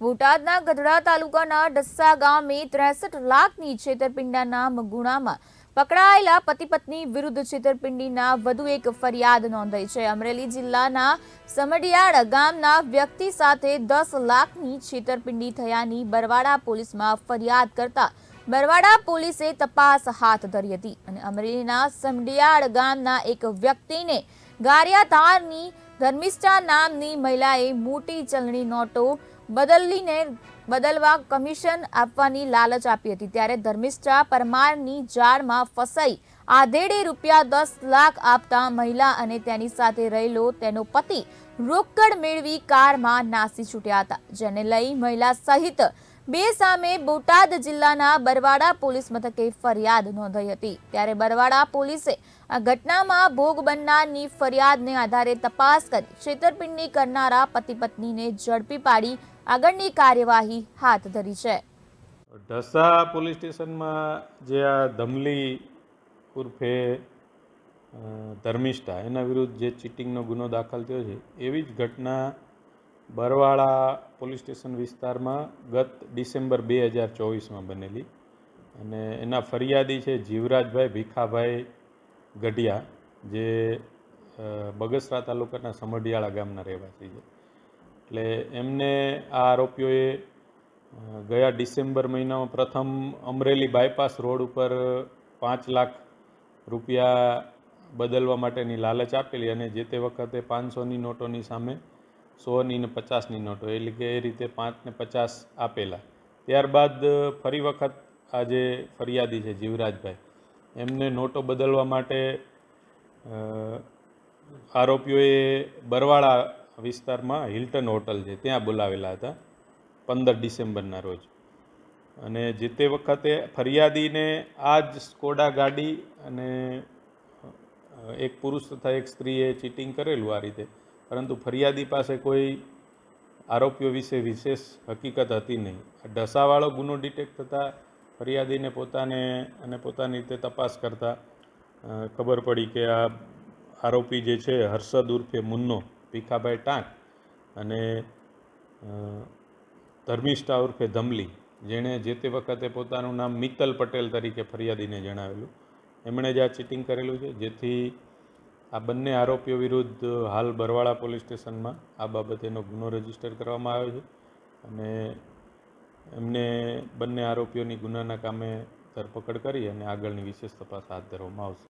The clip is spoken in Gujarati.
બોટાદના ગઢડા તાલુકાના ડસ્સા ગામે ત્રેસઠ લાખની છેતરપિંડાના મગુણામાં પકડાયેલા પતિ પત્ની વિરુદ્ધ છેતરપિંડીના વધુ એક ફરિયાદ નોંધાઈ છે. અમરેલી જિલ્લાના સમઢિયાળ ગામના વ્યક્તિ સાથે દસ લાખની છેતરપિંડી થયાની બરવાડા પોલીસમાં ફરિયાદ કરતા બરવાડા પોલીસે તપાસ હાથ ધરી હતી અને અમરેલીના સમઢિયાળ ગામના એક વ્યક્તિને ગારિયાધારની ધર્મિષ્ઠા નામની મહિલાએ મોટી ચલણી નોટો બદલીને બદલવા કમિશન આપવાની લાલચ આપી હતી. ત્યારે ધર્મિષ્ઠા પરમારની જાળમાં ફસાઈ. આધેડે રૂપિયા દસ લાખ આપતા મહિલા અને તેની સાથે રહેલો તેનો પતિ રોકડ મેળવી કારમાં નાસી છૂટ્યા હતા, જેને લઈ મહિલા સહિત બે સામે બોટાદ જિલ્લાના બરવાડા પોલીસ મથકે ફરિયાદ નોંધાઈ હતી. ત્યારે બરવાડા પોલીસે આ ઘટનામાં ભોગ બનનારની ફરિયાદને આધારે તપાસ કરી છેતરપિંડી કરનારા પતિ પત્નીને ઝડપી પાડી આગળની કાર્યવાહી હાથ ધરી છે. ઢસા પોલીસ સ્ટેશનમાં જે આ ધમલી ઉર્ફે ધર્મિષ્ઠા એના વિરુદ્ધ જે ચીટિંગનો ગુનો દાખલ થયો છે, એવી જ ઘટના બરવાળા પોલીસ સ્ટેશન વિસ્તારમાં ગત ડિસેમ્બર બે હજાર ચોવીસમાં બનેલી અને એના ફરિયાદી છે જીવરાજભાઈ ભીખાભાઈ ગઢિયા, જે બગસરા તાલુકાના સમઢિયાળા ગામના રહેવાસી છે. એટલે એમને આ આરોપીઓએ ગયા ડિસેમ્બર મહિનામાં પ્રથમ અમરેલી બાયપાસ રોડ ઉપર પાંચ લાખ રૂપિયા બદલવા માટેની લાલચ આપેલી અને જે તે વખતે પાંચસોની નોટોની સામે સોની ને પચાસની નોટો, એટલે કે એ રીતે પાંચ ને પચાસ આપેલા. ત્યારબાદ, ફરી વખત આ જે ફરિયાદી છે જીવરાજભાઈ, એમને નોટો બદલવા માટે આરોપીઓએ બરવાળા વિસ્તારમાં હિલ્ટન હોટલ છે, ત્યાં બોલાવેલા હતા, પંદર ડિસેમ્બરના રોજ. અને જે તે વખતે ફરિયાદીને આ જ સ્કોડા ગાડી અને એક પુરુષ તથા એક સ્ત્રીએ ચીટિંગ કરેલું આ રીતે પરંતુ ફરિયાદી પાસે કોઈ આરોપીઓ વિશે વિશેષ હકીકત હતી નહીં. ઢસાવાળો ગુનો ડિટેક્ટ થતાં ફરિયાદીને પોતાને અને પોતાની રીતે તપાસ કરતાં ખબર પડી કે આ આરોપી જે છે હર્ષદ ઉર્ફે મુન્નો, ભીખાભાઈ ટાંક અને ધર્મિષ્ઠા ઉર્ફે ધમલી, જેણે જે તે વખતે પોતાનું નામ મિત્તલ પટેલ તરીકે ફરિયાદીને જણાવેલું. એમણે જ આ ચીટિંગ કરેલું છે, જેથી આ બંને આરોપીઓ વિરુદ્ધ હાલ બરવાળા પોલીસ સ્ટેશનમાં આ બાબતેનો ગુનો રજિસ્ટર કરવામાં આવ્યો છે. અને એમને બંને આરોપીઓની ગુનાના કામે ધરપકડ કરી અને આગળની વિશેષ તપાસ હાથ ધરવામાં આવશે.